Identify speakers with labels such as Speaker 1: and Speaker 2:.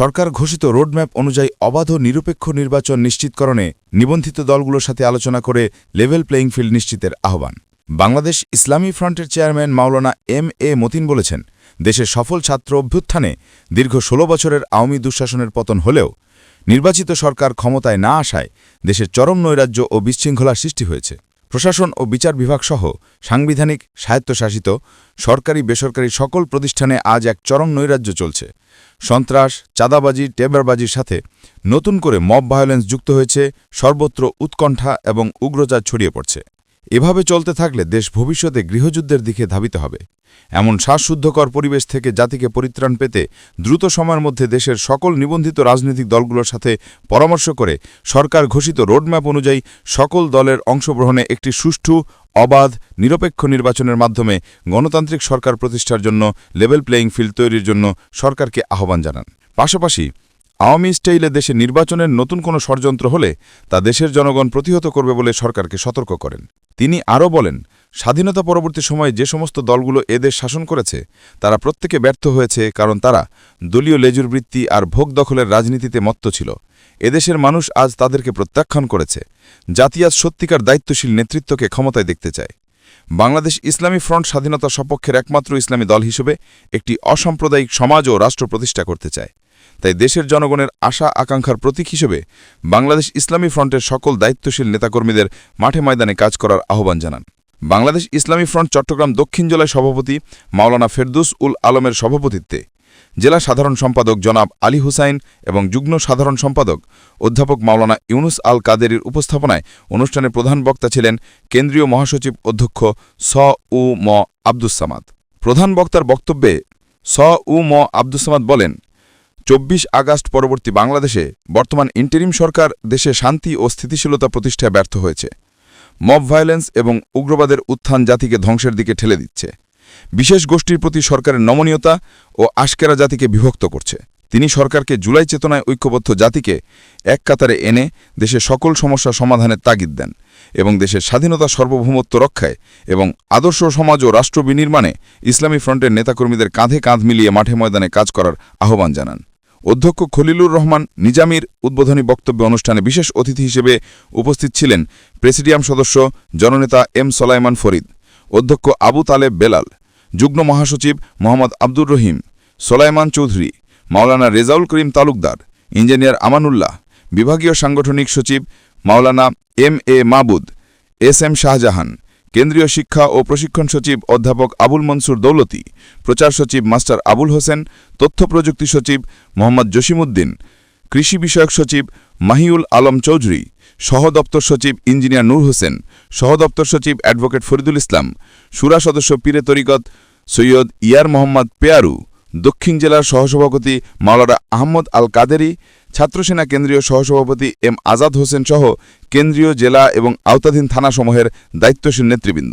Speaker 1: সরকার ঘোষিত রোডম্যাপ অনুযায়ী অবাধ নিরপেক্ষ নির্বাচন নিশ্চিতকরণে নিবন্ধিত দলগুলোর সাথে আলোচনা করে লেভেল প্লেয়িং ফিল্ড নিশ্চিতের আহ্বান বাংলাদেশ ইসলামী ফ্রন্টের chairman Maulana M A Matin বলেছেন দেশের সফল ছাত্র অভ্যুত্থানে দীর্ঘ ষোলো বছরের আওয়ামী দুঃশাসনের পতন হলেও নির্বাচিত সরকার ক্ষমতায় না আসায় দেশের চরম নৈরাজ্য ও বিশৃঙ্খলার সৃষ্টি হয়েছে প্রশাসন ও বিচার বিভাগসহ সাংবিধানিক স্বায়ত্তশাসিত সরকারি বেসরকারি সকল প্রতিষ্ঠানে আজ এক চরম নৈরাজ্য চলছে সন্ত্রাস চাঁদাবাজি টেবারবাজির সাথে নতুন করে মব ভায়োলেন্স যুক্ত হয়েছে সর্বত্র উৎকণ্ঠা এবং উগ্রচার ছড়িয়ে পড়ছে এভাবে চলতে থাকলে দেশ ভবিষ্যতে গৃহযুদ্ধের দিকে ধাবিত হবে এমন শ্বাসশুদ্ধকর পরিবেশ থেকে জাতিকে পরিত্রাণ পেতে দ্রুত সময়ের মধ্যে দেশের সকল নিবন্ধিত রাজনৈতিক দলগুলোর সাথে পরামর্শ করে সরকার ঘোষিত রোডম্যাপ অনুযায়ী সকল দলের অংশগ্রহণে একটি সুষ্ঠু অবাধ নিরপেক্ষ নির্বাচনের মাধ্যমে গণতান্ত্রিক সরকার প্রতিষ্ঠার জন্য লেভেল প্লেয়িং ফিল্ড তৈরির জন্য সরকারকে আহ্বান জানান পাশাপাশি আওয়ামী স্টাইলে দেশে নির্বাচনের নতুন কোনো ষড়যন্ত্র হলে তা দেশের জনগণ প্রতিহত করবে বলে সরকারকে সতর্ক করেন তিনি আরও বলেন স্বাধীনতা পরবর্তী সময়ে যে সমস্ত দলগুলো এদের শাসন করেছে তারা প্রত্যেকে ব্যর্থ হয়েছে কারণ তারা দলীয় লেজুর বৃত্তি আর ভোগ দখলের রাজনীতিতে মত্ত ছিল এদেশের মানুষ আজ তাদেরকে প্রত্যাখ্যান করেছে জাতি আজ সত্যিকার দায়িত্বশীল নেতৃত্বকে ক্ষমতায় দেখতে চায় বাংলাদেশ ইসলামী ফ্রন্ট স্বাধীনতা সপক্ষের একমাত্র ইসলামী দল হিসেবে একটি অসাম্প্রদায়িক সমাজ ও রাষ্ট্র প্রতিষ্ঠা করতে চায় তাই দেশের জনগণের আশা আকাঙ্ক্ষার প্রতীক হিসেবে বাংলাদেশ ইসলামী ফ্রন্টের সকল দায়িত্বশীল নেতাকর্মীদের মাঠে ময়দানে কাজ করার আহ্বান জানান বাংলাদেশ ইসলামী ফ্রন্ট চট্টগ্রাম দক্ষিণ জেলায় সভাপতি মাওলানা ফেরদুস উল আলমের সভাপতিত্বে জেলা সাধারণ সম্পাদক জনাব আলী হুসাইন এবং যুগ্ম সাধারণ সম্পাদক অধ্যাপক মাওলানা ইউনুস আল কাদেরির উপস্থাপনায় অনুষ্ঠানে প্রধান বক্তা ছিলেন কেন্দ্রীয় মহাসচিব অধ্যক্ষ স উ ম আব্দুসসামাদ প্রধান বক্তার বক্তব্যে স উ ম আব্দুসসামাদ বলেন চব্বিশ আগস্ট পরবর্তী বাংলাদেশে বর্তমান ইন্টারিম সরকার দেশে শান্তি ও স্থিতিশীলতা প্রতিষ্ঠায় ব্যর্থ হয়েছে মব ভায়োলেন্স এবং উগ্রবাদের উত্থান জাতিকে ধ্বংসের দিকে ঠেলে দিচ্ছে বিশেষ গোষ্ঠীর প্রতি সরকারের নমনীয়তা ও আশকেরা জাতিকে বিভক্ত করছে তিনি সরকারকে জুলাই চেতনায় ঐক্যবদ্ধ জাতিকে এক কাতারে এনে দেশের সকল সমস্যা সমাধানের তাগিদ দেন এবং দেশের স্বাধীনতা সার্বভৌমত্ব রক্ষায় এবং আদর্শ সমাজ ও রাষ্ট্র বিনির্মাণে ইসলামী ফ্রন্টের নেতাকর্মীদের কাঁধে কাঁধ মিলিয়ে মাঠে ময়দানে কাজ করার আহ্বান জানান অধ্যক্ষ খলিলুর রহমান নিজামির উদ্বোধনী বক্তব্য অনুষ্ঠানে বিশেষ অতিথি হিসেবে উপস্থিত ছিলেন প্রেসিডিয়াম সদস্য জননেতা এম সলাইমান ফরিদ অধ্যক্ষ আবু তালেব বেলাল যুগ্ম মহাসচিব মোহাম্মদ আব্দুর রহিম সোলাইমান চৌধুরী মাওলানা রেজাউল করিম তালুকদার ইঞ্জিনিয়ার আমানুল্লাহ বিভাগীয় সাংগঠনিক সচিব মাওলানা এম এ মাবুদ এস এম শাহজাহান কেন্দ্রীয় শিক্ষা ও প্রশিক্ষণ সচিব অধ্যাপক আবুল মনসুর দৌলতি প্রচার সচিব মাস্টার আবুল হোসেন তথ্য প্রযুক্তি সচিব মোহাম্মদ জসিমুদ্দিন কৃষি বিষয়ক সচিব মাহিউল আলম চৌধুরী সহদপ্তর সচিব ইঞ্জিনিয়ার নূর হোসেন সহদপ্তর সচিব অ্যাডভোকেট ফরিদুল ইসলাম সুরা সদস্য পীরে তরিকত সৈয়দ ইয়ার মোহাম্মদ পেয়ারু দক্ষিণ জেলার সহসভাপতি মাওলানা আহমদ আল কাদেরি ছাত্রসেনা কেন্দ্রীয় সহসভাপতি এম আজাদ হোসেন সহ কেন্দ্রীয় জেলা এবং আওতাধীন থানাসমূহের দায়িত্বশীল নেতৃবৃন্দ